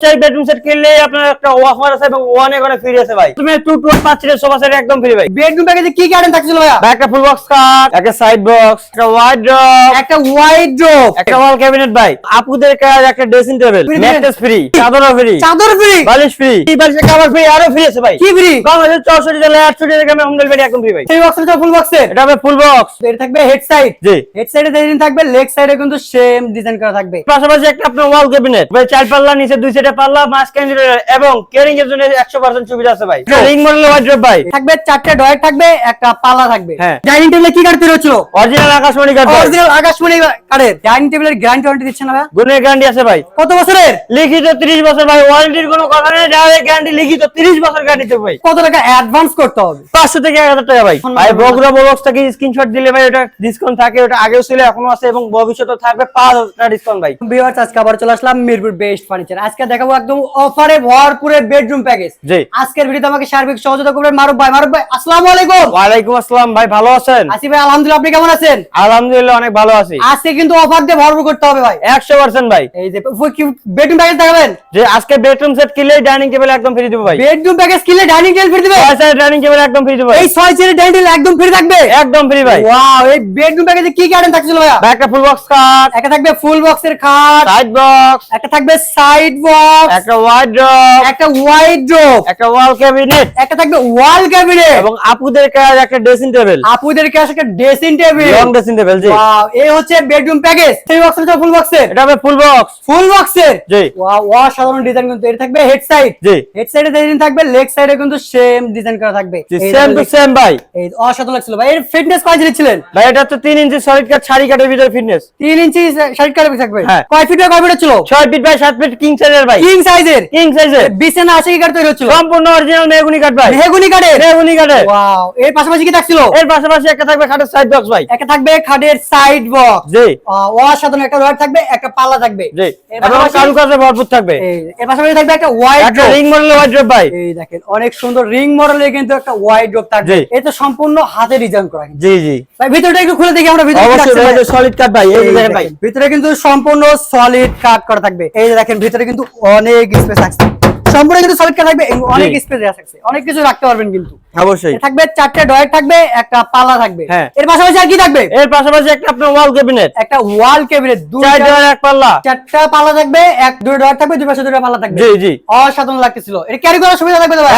Bedroom set কিনলে আপনার একটা অফার আছে এবং ওয়ান এখানে ফ্রি আছে ভাই। তুমি টু টু পাঁচ সিটের সোফা সেট একদম ফ্রি ভাই। বেডরুম প্যাকেজে কি থাকছিল ভাই একটা ফুল বক্স কাট একটা সাইড বক্স একটা ওয়াইড ড্রপ একটা ওয়াইড ড্রপ একটা ওয়াল ক্যাবিনেট ভাই। আপুদের কাজ একটা ড্রেসিং টেবিল ম্যাট্রেস ফ্রি চাদরও ফ্রি চাদর ফ্রি বালিশ ফ্রি এই বালিশের কভার ফ্রি আরও ফ্রি আছে ভাই। কি ফ্রি বাংলাদেশ হোম ডেলিভারি একদম ফ্রি ভাই। তো ফুল বক্সের এটা হবে ফুল বক্স থাকবে হেড সাইড জি। হেড সাইডে ডিজাইন থাকবে লেগ সাইডে কিন্তু সেম ডিজাইন করা থাকবে। পাশাপাশি একটা আপনার ওয়াল ক্যাবিনেট ভাই চার পাল্লা নিচে দুই সাইডে পাল্লা এবং কেয়ারিং এর জন্য একশো পার্সেন্ট সুবিধা আছে ভাই। রিং ওয়াইড্রপ ভাই। থাকবে চারটে ডয়ার থাকবে একটা পাল্লা থাকবে। হ্যাঁ। ডাইনিং টেবিলে কি অরিজিনাল আকাশমণি কাঠ অরিজিনাল আকাশমণি কাঠের ডাইনিং টেবিলের গ্যারান্টি ওয়ারেন্টি দিচ্ছে না গুণের গ্যারান্টি আছে ভাই। কত বছরের? লিখিত 30 বছর ভাই। ওয়ারেন্টির কোনো কথা নেই। ডাইরেক্ট গ্যারান্টি লিখিত 30 বছর গ্যারান্টি দেব ভাই। কত টাকা অ্যাডভান্স করতে হবে? 500 থেকে 1000 টাকা ভাই। ভাই বগুড়া বক্স থেকে স্ক্রিনশট দিলে ভাই ওটা ডিসকাউন্ট থাকে ওটা আগেও ছিল এখনও আছে এবং ভবিষ্যতে থাকবে। 5000 টাকা ডিসকাউন্ট ভাই। ভিউয়ার্স আজকে আবার চলে আসলাম মিরপুর বেস্ট ফার্নিচার আজকে দেখাবো একদম অফারে ভরপুরে বেডরুম প্যাকেজ জি। আজকের ভিডিওতে আমাকে সার্বিক সহযোগিতা করবেন মারুফ ভাই। মারুফ ভাই আসসালামু আলাইকুম। ওয়ালাইকুম আসসালাম ভাই ভালো আছেন? আসি ভাই আলহামদুলিল্লাহ আপনি কেমন আছেন? আলহামদুলিল্লাহ অনেক ভালো আছি। আজকে কিন্তু অফার দিয়ে ভরপুর করতে হবে ভাই। 100% ভাই। এই যে বেডরুম প্যাকেজ দেখাবেন? যে আজকে বেডরুম সেট কিনলে ডাইনিং টেবিল একদম ফ্রি দেব ভাই। বেডরুম প্যাকেজ কিনলে ডাইনিং টেবিল ফ্রি দিবে? ছয় ডাইনিং টেবিল একদম ফ্রি দেব এই ছয় চেয়ারের ডাইনিং টেবিল একদম ফ্রি থাকবে? একদম ফ্রি ভাই। ওয়াও এই বেডরুম প্যাকেজে কি কি আইটেম থাকছিল ভাইয়া? ভাই একটা ফুল বক্স কাট একটা থাকবে ফুল বক্সের খাট সাইড বক্স একটা থাকবে সাইড বক্স একটা ওয়াইড ড্রপ একটা ওয়াইড ড্রপ একটা ওয়াল ক্যাবিনেট একটা থাকবে ওয়াল ক্যাবিনেট এবং আপুদের কাজ একটা ড্রেসিং টেবিল আপুদের কাছে একটা dressing table long dressing table জি। ওয়াও এই হচ্ছে বেডরুম প্যাকেজ বক্সের তো ফুল বক্সের এটা হবে ফুল বক্স ফুল বক্সের জি। ওয়াও অসাধারণ ডিজাইন কিন্তু। এটা থাকবে হেড সাইড জি। হেড সাইডে ডিজাইন থাকবে লেগ সাইডে কিন্তু সেম ডিজাইন করা থাকবে। সেম টু সেম ভাই। এই অসাধারণ লাগছিল। ভাই এর ফিটনেস কয় ছিলেন? ভাই এটা হচ্ছে তিন ইঞ্চি সলিড কাট শাড়ি কাটের ভিতরে ফিটনেস তিন ইঞ্চি শার্ট কাটবে থাকবে। হ্যাঁ। কয় ফিট কয় ফিট ছিল? ছয় ফিট বাই সাত ফিট কিং সাইজের ভাই। কিং সাইজের কিং সাইজের বিছানা কাঠ তৈরি হচ্ছিল? সম্পূর্ণ অরিজিনাল কাট ভাই। মেহগুনি কাটে ওয়াও এর পাশাপাশি কি থাকছিল? এর পাশাপাশি একটা থাকবে খাটের সাইড বক্স ভাই। একটা থাকবে খাটের সাইড বক্স জি। অসাধারণ একটা রড থাকবে একটা পাল্লা থাকবে। জি। এবং কারুকাজে ভরপুর থাকবে। এর পাশাপাশি থাকবে একটা ওয়াইড একটা রিং মডেলের ওয়াইড্রপ ভাই। এই দেখেন অনেক সুন্দর রিং মডেলের কিন্তু একটা ওয়াইড ড্রপ থাকবে। এটা সম্পূর্ণ হাতে ডিজাইন করা জি জি। ভাই ভিতরটা একটু খুলে দেখি আমরা ভিতরে। সলিড কাট ভাই এই দেখেন ভাই। ভিতরে কিন্তু সম্পূর্ণ সলিড কাট করা থাকবে। এই দেখেন ভিতরে কিন্তু অনেক স্পেস আছে। সম্পূর্ণ কিন্তু সলিড থাকবে অনেক স্পেস আছে। অনেক কিছু রাখতে পারবেন কিন্তু। অবশ্যই। থাকবে চারটে ডয়ার থাকবে একটা পাল্লা থাকবে। হ্যাঁ। এর পাশাপাশি আর কি থাকবে? এর পাশাপাশি একটা আপনার ওয়াল ক্যাবিনেট একটা ওয়াল ক্যাবিনেট ডয়ার এক পাল্লা। চারটা পাল্লা থাকবে এক দুটো ডয়ার থাকবে দুই পাশে দুটো পাল্লা থাকবে। জি জি। অসাধারণ লাগতেছিল। এটা ক্যারি করার সুবিধা থাকবে ভাই?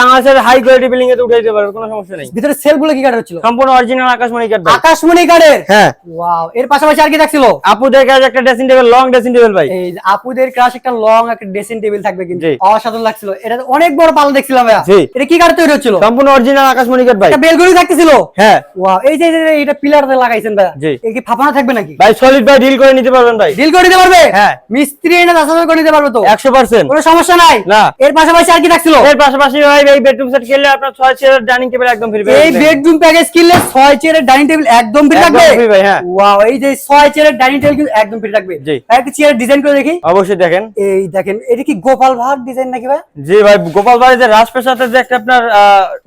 বাংলাদেশের হাই কোয়ালিটি বিল্ডিং এ উঠে দিতে পারবে কোনো সমস্যা নেই। ভিতরে সেলগুলো কি কাটার হচ্ছিল সম্পূর্ণ অরিজিনাল আকাশমণি কাট আকাশমণি কাঠের হ্যাঁ। ওয়াও এর পাশাপাশি আর কি থাকছিল? আপুদের কাছে একটা dressing table long dressing table ভাই। এই আপুদের ক্রাশ একটা লং একটা ড্রেসিং টেবিল থাকবে কিন্তু। জি। অসাধারণ লাগছিল। এটা অনেক বড় দেখছিলাম ভাইয়া। এটা কি তৈরি হচ্ছিল? সম্পূর্ণ অরিজিনাল আকাশমণি ভাই। বেলগুলি থাকতেছিল? হ্যাঁ। ওয়াও এই যে এটা পিলার লাগাইছেন ভাইয়া। জি। এই কি ফাফানা থাকবে নাকি? ভাই সলিড ভাই ডিল করে নিতে পারবেন ভাই। ডিল করে দিতে পারবে? হ্যাঁ। মিস্ত্রি এনে হাজার করে নিতে পারবে তো? একশো পার্সেন্ট কোনো সমস্যা নাই? না। এর পাশাপাশি আর কি থাকছিল? এর পাশাপাশি ভাই এই বেডরুম সেট কিনলে আপনার ছয় চেয়ার ডাইনিং টেবিল একদম ফ্রি এই বেডরুম প্যাকেজ কিনলে ছয় চেয়ারের ডাইনিং টেবিল একদম ফ্রি থাকবে? ভাই, হ্যাঁ। ওয়াও এই যে ছয় চেয়ারের ডাইনিং টেবিল কিন্তু একদম ফ্রি থাকবে। ভাই, একটা চেয়ার ডিজাইন করে দেখি। অবশ্যই দেখেন। এই দেখেন এটা কি গোপাল ভাগ ডিজাইন নাকি ভাই? জি ভাই গোপাল বাড়িতে রাজপ্রসাদের যে একটা আপনার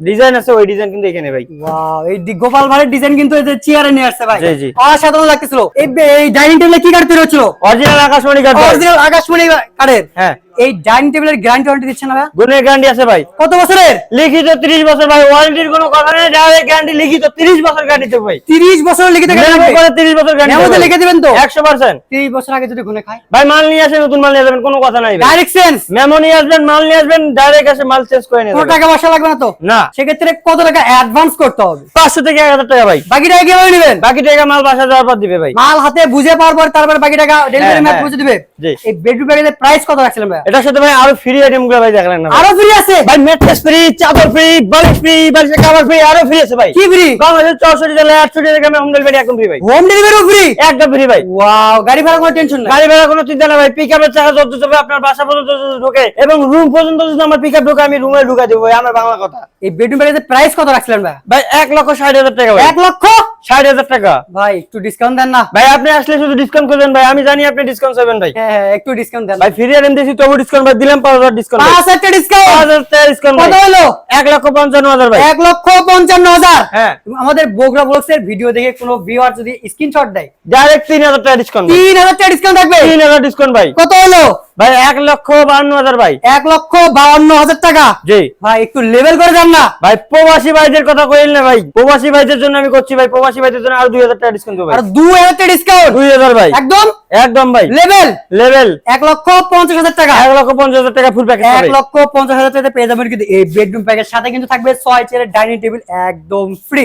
ডিজাইন আছে ওই ডিজাইন কিন্তু এখানে ভাই। ওয়াও এই গোপাল ভাইয়ের ডিজাইন কিন্তু এই যে চেয়ারে নিয়ে আসছে ভাই। জি, জি। অসাধারণ লাগতেছিল। এই এই ডাইনিং টেবিলে কি কাঠ তৈরি হচ্ছিল? অরিজিনাল আকাশমণি কাঠ অরিজিনাল আকাশমণি কাঠের। হ্যাঁ। এই ডাইনিং টেবিলের গ্যারান্টি ওয়ারেন্টি দিচ্ছে না গুণের গ্যারান্টি আছে ভাই। কত বছরের? লিখিত 30 বছর ভাই ওয়ারেন্টির কোনো কথা নেই গ্যারান্টি লিখিত 30 বছর গ্যারান্টি দেব ভাই। 30 বছর লিখিত গ্যারান্টি করে 30 বছর গ্যারান্টি লিখে দিবেন তো? 100% 30 বছর আগে যদি ঘুরে খায়? ভাই মাল নিয়ে আসেন নতুন মাল নিয়ে যাবেন কোনো কথা নাই ডাইরেক্ট সেন্স মেমো নিয়ে আসবেন মাল নিয়ে আসবেন ডাইরেক্ট এসে মাল চেঞ্জ করে নিয়ে যাবেন। টাকা পয়সা লাগবে না তো? না। সেক্ষেত্রে কত টাকা অ্যাডভান্স করতে হবে? 500 থেকে 1000 টাকা ভাই। বাকি টাকা কীভাবে নেবেন? বাকি টাকা মাল বাসা যাওয়ার পর দিবে ভাই। মাল হাতে বুঝে পাওয়ার পর তারপর বাকি টাকা ডেলিভারি হ্যাঁ, হ্যাঁ। বুঝে দিবে? জি। এই বেডরুম প্যাকেজের প্রাইস কত রাখছিলেন ভাই? এটার সাথে ভাই আরও ফ্রি আইটেমগুলো ভাই দেখলেন না আরও ফ্রি আছে? ভাই ম্যাট্রেস ফ্রি চাদর ফ্রি বালিশ ফ্রি বালিশের কভার ফ্রি আরও ফ্রি আছে ভাই। কি ফ্রি বাংলাদেশ চৌষট্টি জেলায় আটষট্টি জেলায় হোম ডেলিভারি একদম ফ্রি ভাই। হোম ডেলিভারিও ফ্রি একদম ফ্রি ভাই। ওয়াও গাড়ি ভাড়া কোনো টেনশন নাই। গাড়ি ভাড়া কোনো চিন্তা না ভাই। পিক আপের চাকা যত চলবে আপনার বাসা পর্যন্ত ঢোকে এবং রুম পর্যন্ত যদি আমার পিক আপ ঢোকে আমি রুমে ঢুকা দেবো ভাই। আমার বাংলা কথা। এই বেডরুম প্যাকেজের প্রাইস কত রাখছিলেন ভাই? ভাই এক লক্ষ ষাট হাজার টাকা ভাই। এক লক্ষ? ষাট হাজার টাকা। ভাই একটু ডিসকাউন্ট দেন না। ভাই আপনি আসলে শুধু ডিসকাউন্ট করবেন ভাই আমি জানি আপনি ডিসকাউন্ট ভাই। হ্যাঁ হ্যাঁ একটু ডিসকাউন্ট দেন। ভাই ফ্রি দিয়েছি তবু ডিসকাউন্ট ভাই দিলাম পাঁচ হাজার ডিসকাউন্ট পাঁচ একটা পাঁচ হাজার ডিসকাউন্ট কত হলো? এক লক্ষ পঞ্চান্ন হাজার ভাই। এক লক্ষ পঞ্চান্ন হাজার? হ্যাঁ। আমাদের বগুড়া ব্লগস এর ভিডিও দেখে কোনো ভিউয়ার যদি স্ক্রিনশট দেয় ডাইরেক্ট তিন হাজার টাকা ডিসকাউন্ট তিন হাজার টাকা ডিসকাউন্ট থাকবে? তিন হাজার ডিসকাউন্ট ভাই। কত হলো? ভাই এক লক্ষ বান্ন হাজার ভাই। এক লক্ষ বাউন্ন হাজার টাকা? জি। ভাই একটু লেভেল করে দেন না। ভাই প্রবাসী ভাইদের কথা কইল না ভাই। প্রবাসী ভাইদের জন্য আমি করছি ভাই। প্রবাসী ভাইদের জন্য আর দুই হাজার টাকা ডিসকাউন্ট দেবো ভাই। আর দুই হাজার টাকা ডিসকাউন্ট দুই হাজার ভাই। একদম? একদম ভাই। লেভেল লেভেল এক লক্ষ পঞ্চাশ হাজার টাকা। এক লক্ষ পঞ্চাশ হাজার টাকা ফুল প্যাকেজ এক লক্ষ পঞ্চাশ হাজার টাকা পেয়ে যাবেন কিন্তু এই বেডরুম প্যাকের সাথে কিন্তু থাকবে ছয় চেয়ারের ডাইনিং টেবিল একদম ফ্রি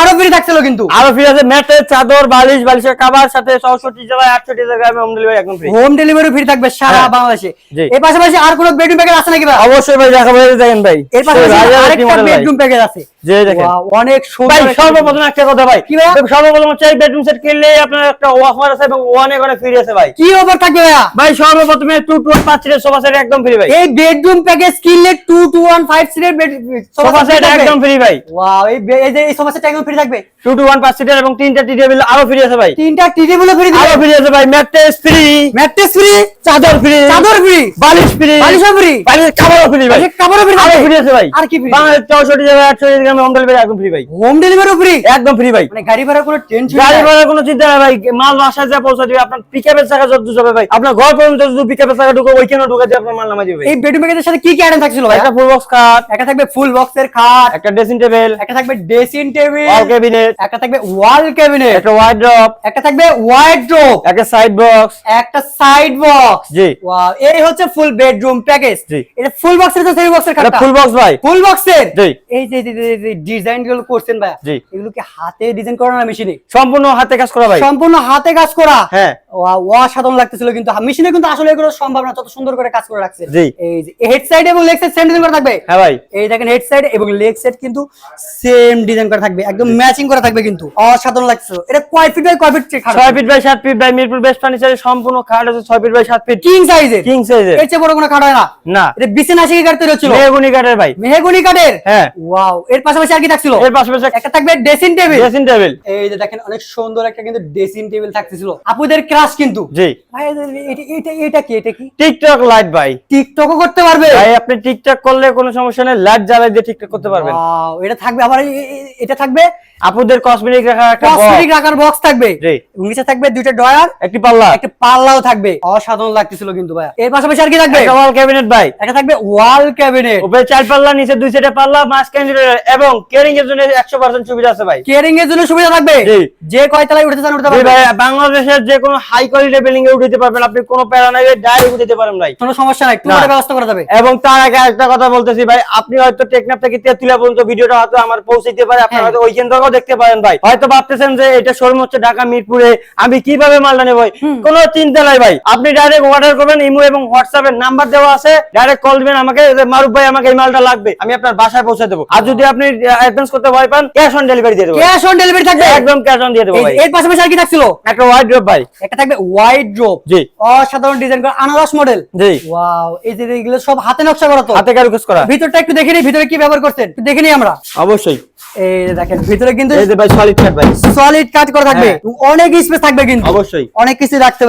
আরও ফ্রি থাকছিল কিন্তু। আরও ফ্রি আছে ম্যাটের চাদর বালিশ বালিশের কাবার সাথে চৌষট্টি জেলায় আটষট্টি জায়গায় হোম ডেলিভারি একদম ফ্রি হোম ডেলিভারি ফ্রি থাকবে সারা হ্যাঁ। বাংলাদেশে। এর পাশাপাশি আর কোনো বেডরুম প্যাকেজ আছে নাকি ভাই? অবশ্যই ভাই এই দেখেন ভাই। এর পাশাপাশি আরেকটা বেডরুম প্যাকেজ আছে। যে দেখেন। অনেক ভাই সর্বপ্রথম একটা কথা ভাই। সর্বপ্রথম হচ্ছে বেডরুম সেট কিনলে আপনার একটা অফার আছে এবং ওয়ানে করে ফ্রি আছে ভাই। কি অফার থাকবে ভাই সর্বপ্রথমে টু টু পাঁচ সিটের সোফা সেট একদম ফ্রি ভাই। এই বেডরুম প্যাকেজ কিনলে টু টু ওয়ান ফাইভ সিটের সোফা সেট একদম ফ্রি ভাই। ওয়াও এই যে এই সোফা সেট একদম ফ্রি থাকবে? টু টু ওয়ান পাঁচ সিটের এবং তিনটা টি টেবিল আরও ফ্রি আছে ভাই। তিনটা টি টেবিল ফ্রি আরও ফ্রি আছে ভাই ম্যাট্রেস ফ্রি ম্যাট্রেস ফ্রি চাদর ফ্রি চাদর ফ্রি বালিশ ফ্রি বালিশ ফ্রি খাবারও ফ্রি ভাই। ফ্রি আরও ফ্রি আছে ভাই। আর কি free? বাংলাদেশ চৌষট্টি জেলায় আটষট্টি গ্রামে হোম ডেলিভারি একদম ফ্রি ভাই। হোম ডেলিভারি ফ্রি একদম ফ্রি ভাই। মানে গাড়ি ভাড়া কোনো টেনশন গাড়ি ভাড়ার কোনো চিন্তা নেই ভাই। মাল বাসায় যা পৌঁছে দিবে আপনার পিকআপের টাকা যত যাবে ভাই। আপনার ঘর পর্যন্ত যদি পিকআপের টাকা ঢুকো ওইখানে ঢুকে দিয়ে আপনার মাল নামাই দিবে এই বেডরুম প্যাকেজের সাথে কি কি আইটেম থাকছিল ভাই? একটা ফুল বক্স খাট একটা থাকবে ফুল বক্সের খাট একটা ড্রেসিং টেবিল একটা থাকবে ড্রেসিং টেবিল ওয়াল ক্যাবিনেট একটা থাকবে ওয়াল ক্যাবিনেট একটা ওয়ার্ড্রপ একটা থাকবে ওয়ার্ড্রোব একটা সাইড বক্স একটা সাইড বক্স জি। ওয়াও এই হচ্ছে ফুল বেডরুম প্যাকেজ জি। এটা ফুল বক্সের তো সেমি বক্সের খাটটা ফুল বক্স ভাই। ফুল বক্সের জি। এই যে ডিজাইনগুলো করছেন ভাই এগুলো কি হাতে ডিজাইন করা না মেশিনে সম্পূর্ণ হাতে কাজ করা ভাই। সম্পূর্ণ হাতে কাজ করা? হ্যাঁ। অসাধারণ লাগতেছিল কিন্তু মেশিনে কিন্তু আসলে এগুলো সম্ভব না তত সুন্দর করে কাজ করে রাখছে। এই যে হেড সাইড এবং লেগ সাইড সেম ডিজাইন করা থাকবে? হ্যাঁ ভাই। এই দেখেন হেড সাইড এবং লেগ সাইড কিন্তু সেম ডিজাইন করা থাকবে একদম ম্যাচিং করা থাকবে কিন্তু। অসাধারণ লাগছে এটা কয় ফিট বাই কয় ফিট ছয় ফিট বাই সাত ফিট বাই মিরপুর বেস্ট ফার্নিচারের সম্পূর্ণ খাট আছে ছয় ফিট বাই সাত ফিট কিং সাইজের কিং সাইজের এর চেয়ে বড় কোনো খাট হয় না? না। এটা বিছানা শিখে কাটতে হচ্ছিল মেহগুনি কাঠের ভাই। মেহগুনি কাঠের? হ্যাঁ। ওয়াও এর পাশাপাশি আর কি থাকছিল? এর পাশাপাশি একটা থাকবে ড্রেসিং টেবিল ড্রেসিং টেবিল এই যে দেখেন অনেক সুন্দর একটা কিন্তু ড্রেসিং টেবিল থাকতেছিল। আপুদের ক্রাশ কিন্তু। জি। ভাই এটা- এটা কি? এটা কি? টিকটক লাইট ভাই। টিকটকও করতে পারবে? ভাই আপনি টিকটক করলে কোনো সমস্যা নেই লাইট জ্বালাই দিয়ে টিকটক করতে পারবেন। এটা থাকবে আবার এটা থাকবে আপুদের কসমেটিক রাখার একটা কসমেটিক রাখার বক্স থাকবে। নিচে থাকবে দুইটা ড্রয়ার একটি পাল্লা। একটা পাল্লাও থাকবে। অসাধারণ লাগতেছিল কিন্তু ভাই এর পাশাপাশি আর কি থাকবে? ওয়াল ক্যাবিনেট ভাই। একটা থাকবে ওয়াল ক্যাবিনেট উপরে চার পাল্লা নিচে দুই সাইডে পাল্লা মাঝখানে এবং কেয়ারিং এর জন্য একশো পার্সেন্ট সুবিধা আছে ভাই। কেয়ারিং এর জন্য সুবিধা থাকবে? জি। যে কয় তলায় উঠতে চান উঠতে জি পারবে ভাই বাংলাদেশের যে কোনো হাই কোয়ালিটি বিল্ডিং এ উঠাতে পারবেন। আপনি কোনো প্যারা নাই ডাইরেক্ট উঠাতে পারেন ভাই। কোনো সমস্যা নাই তোমার ব্যবস্থা করা যাবে। এবং তার আগে একটা কথা বলতেছি ভাই আপনি হয়তো টেকনাফ থেকে তেতুলিয়া পর্যন্ত ভিডিওটা হয়তো আমার পৌঁছাইতে পারে আপনি হ্যাঁ। হয়তো ওইখান থেকেও দেখতে পারেন ভাই। হয়তো ভাবতেছেন যে এটা শোরুম হচ্ছে ঢাকা মিরপুরে আমি কীভাবে মালটা নেব? কোনো চিন্তা নাই ভাই। আপনি ডাইরেক্ট অর্ডার করবেন ইমো এবং হোয়াটসঅ্যাপের নাম্বার দেওয়া আছে। ডাইরেক্ট কল দিবেন আমাকে যে মারুফ ভাই আমাকে এই মালটা লাগবে। আমি আপনার বাসায় পৌঁছে দেবো। আর যদি আপনি অ্যাডভান্স করতে ভয় পান ক্যাশ অন ডেলিভারি দিয়ে দেবো ক্যাশ অন ডেলিভারি থাকবে? একদম ক্যাশ অন দিয়ে দেবো ভাই। এর পাশাপাশি আর কি থাকছিল? একটা ওয়াইড ড্রপ ভাই। একটা থাকবে ওয়াইড ড্রপ জি। অসাধারণ ডিজাইন করা আনারস মডেল জি। ওয়াও এই যে এগুলো সব হাতে নকশা করা তো। হাতে কারুকাজ করা। ভিতরটা একটু দেখে নিই ভিতরে কি ব্যবহার করছেন? দেখে নিই আমরা। অবশ্যই। এই দেখেন ভিতরে কিন্তু এই যে ভাই সলিড কাট ভাই। সলিড কাট করা থাকবে। হ্যাঁ। অনেক স্পেস থাকবে কিন্তু। অবশ্যই। অনেক কিছু রাখতে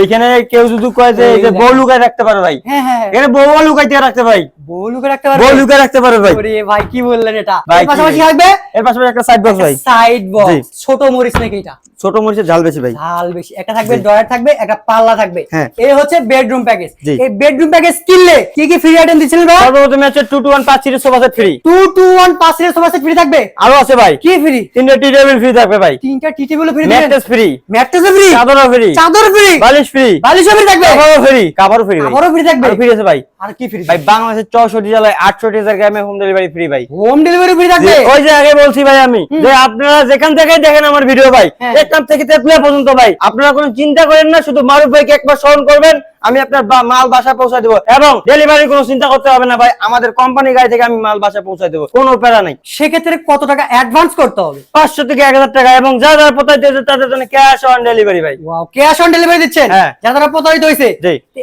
এইখানে কেউ যদি কয় যে এই যে বউ লুকায় রাখতে পারে ভাই। হ্যাঁ হ্যাঁ। এখানে বউ লুকাইতে রাখতে ভাই। বউ রাখতে পারবে? বউ রাখতে পারে ভাই। ওরে ভাই কি বললেন এটা? এর পাশাপাশি থাকবে? এর পাশাপাশি একটা সাইড বক্স ভাই। সাইড বক্স ছোট মরিচ নাকি এটা? ছোট মরিচের ঝাল বেশি ভাই। ঝাল বেশি। একটা থাকবে ড্রয়ার থাকবে একটা পাল্লা থাকবে। হ্যাঁ। এই হচ্ছে বেডরুম প্যাকেজ এই বেডরুম প্যাকেজ কিনলে কি কি ফ্রি আইটেম দিচ্ছিলেন ভাই? সর্বপ্রথমে হচ্ছে টু টু ওয়ান পাঁচ series sofa set free two two one পাঁচ সিরিজ সোফা সেট ফ্রি থাকবে? আরও আছে ভাই। কি ফ্রি তিনটা টি টেবিল ফ্রি থাকবে ভাই। তিনটা tea table free mattress free mattress free চাদরও free চাদর ফ্রি বালিশ ফ্রি বালিশ ফ্রি থাকবে? কাভারও ফ্রি কাভারও ফ্রি ফ্রি থাকবে? ফ্রি আছে ভাই। আর কি ফ্রি ভাই বাংলাদেশের চৌষট্টি জেলায় আটষট্টি হাজার গ্রামে হোম ডেলিভারি ফ্রি ভাই। হোম ডেলিভারি ফ্রি থাকবে? ওই যে আগে বলছি ভাই আমি যে আপনারা যেখান থেকে দেখেন আমার ভিডিও ভাই হ্যাঁ। এখান থেকে তেতুলিয়া পর্যন্ত ভাই আপনারা কোনো চিন্তা করেন না শুধু মারুফ ভাইকে একবার স্মরণ করবেন আমি আপনার মাল বাসা পৌঁছে দেবো। এবং ডেলিভারি কোনো চিন্তা করতে হবে না ভাই আমাদের কোম্পানি গাড়ি থেকে আমি মাল বাসা পৌঁছে দেবো। কোনো প্যারা নাই। সেক্ষেত্রে কত টাকা অ্যাডভান্স করতে হবে? পাঁচশো থেকে এক হাজার টাকা এবং যা যারা প্রতারিত হয়েছে তাদের জন্য ক্যাশ অন ডেলিভারি ভাই। ক্যাশ অন ডেলিভারি দিচ্ছেন? হ্যাঁ। যারা প্রতারিত হয়েছে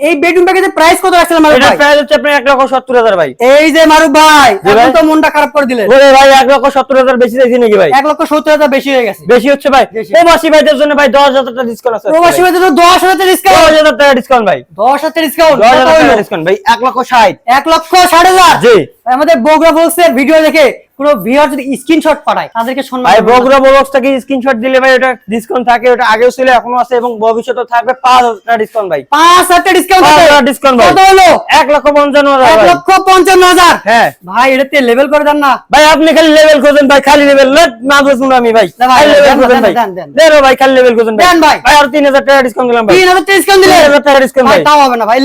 এই বেডরুম প্যাকেজের প্রাইস কত রাখছিলেন মারুফ এটা ভাই? প্রাইস হচ্ছে আপনার এক লক্ষ সত্তর হাজার ভাই। এই যে মারুফ ভাই এখন তো মনটা খারাপ করে দিলেন। ওরে ভাই এক লক্ষ সত্তর হাজার বেশি চাইছি নাকি ভাই? এক লক্ষ সত্তর হাজার বেশি হয়ে গেছে। বেশি হচ্ছে ভাই। প্রবাসী ভাইদের জন্য ভাই দশ হাজার টাকা ডিসকাউন্ট আছে প্রবাসী ভাইদের দশ হাজার দশ ডিসকাউন্ট হাজার টাকা ডিসকাউন্ট ভাই। দশ হাজার ডিসকাউন্ট ভাই এক লক্ষ ষাট। এক লক্ষ ষাট হাজার। জি। আমাদের বগুড়া বলছে ভিডিও দেখে কোনো ভিউয়ার যদি স্ক্রিনশট পাঠায় তাদেরকে সম্মান ভাই বগুড়া থেকে স্ক্রিনশট দিলে ভাই ওটা ডিসকাউন্ট থাকে ওটা আগেও ছিল এখনও আছে এবং ভবিষ্যতে থাকবে। পাঁচ হাজার টাকা ডিসকাউন্ট ভাই। পাঁচ হাজার ডিসকাউন্ট discount ভাই। কত হলো? এক লক্ষ পঞ্চান্ন হাজার এক ভাই। লক্ষ পঞ্চান্ন হাজার? হ্যাঁ। ভাই এটাতে লেভেল করে দেন না। ভাই আপনি খালি লেভেল খোঁজেন ভাই খালি লেভেল না বুঝুন আমি ভাই। ভাই, খালি লেভেল দেন, ভাই। দেন, দেন। দেন ভাই খালি লেভেল খোঁজেন দেন ভাই। ভাই আর তিন হাজার টাকা ডিসকাউন্ট দিলাম ভাই। তিন হাজার ডিসকাউন্ট দিলে? তিন হাজার টাকা ডিসকাউন্ট ভাই ভাই। তাও হবে না ভাই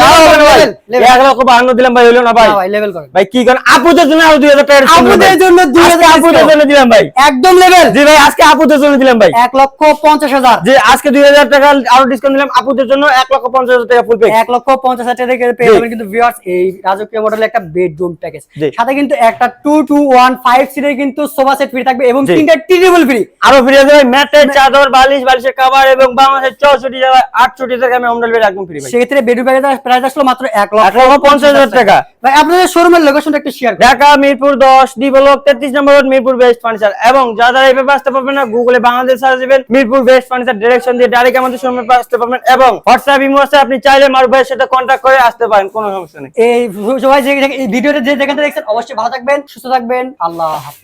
ভাই। লেভেল এক লক্ষ বাহান্ন দিলাম ভাই হইল না ভাই। ভাই লেভেল করেন ভাই কি করেন? আপুদের জন্য আরও দুই হাজার টাকা discount দিলাম আপুদের জন্য 2000 আপুদের discount। জন্য দিলাম ভাই। একদম লেভেল জি ভাই আজকে আপুদের জন্য দিলাম ভাই। এক লক্ষ পঞ্চাশ হাজার। যে আজকে দুই হাজার টাকা আরও ডিসকাউন্ট দিলাম আপুদের জন্য এক লক্ষ পঞ্চাশ হাজার টাকা ফুল এক লক্ষ পঞ্চাশ হাজার টাকা পেয়ে যাবেন কিন্তু ভিউয়ার্স এই রাজকীয় মডেলের একটা বেডরুম প্যাকেজ সাথে কিন্তু একটা টু টু ওয়ান ফাইভ সিটের কিন্তু সোফা সেট ফ্রি থাকবে এবং তিনটা টি ফ্রি আরও ফিরে যাবে ম্যাটের চাদর বালিশ বালিশের কাভার এবং বাংলাদেশের চৌষট্টি জায়গায় আটষট্টি থেকে আমি হোম ডেলিভারি একদম ফ্রি সেক্ষেত্রে বেডরুম প্যাকেজ প্রাইস আসলো মাত্র এক লক্ষ পঞ্চাশ হাজার টাকা। ভাই আপনাদের শোরুমের লোকেশনটা একটু শেয়ার ঢাকা মিরপুর দশ ডি ব্লক তেত্রিশ নম্বর রোড মিরপুর বেস্ট ফার্নিচার এবং যারা এই পেপার আসতে পারবেন না গুগলে বাংলাদেশ সার্চ দিবেন, মিরপুর বেস্ট ফার্নিচার ডিরেকশন দিয়ে ডাইরেক্ট আমাদের শোরুমে আসতে পারবেন এবং হোয়াটসঅ্যাপ ইমো আছে, আপনি চাইলে মারুফ ভাইয়ের সাথে কন্ট্যাক্ট করে আসতে পারেন, কোনো সমস্যা নেই। এই সবাই যে এই ভিডিওটা যে যেখান দেখছেন, অবশ্যই ভালো থাকবেন, সুস্থ থাকবেন, আল্লাহ হাফেজ।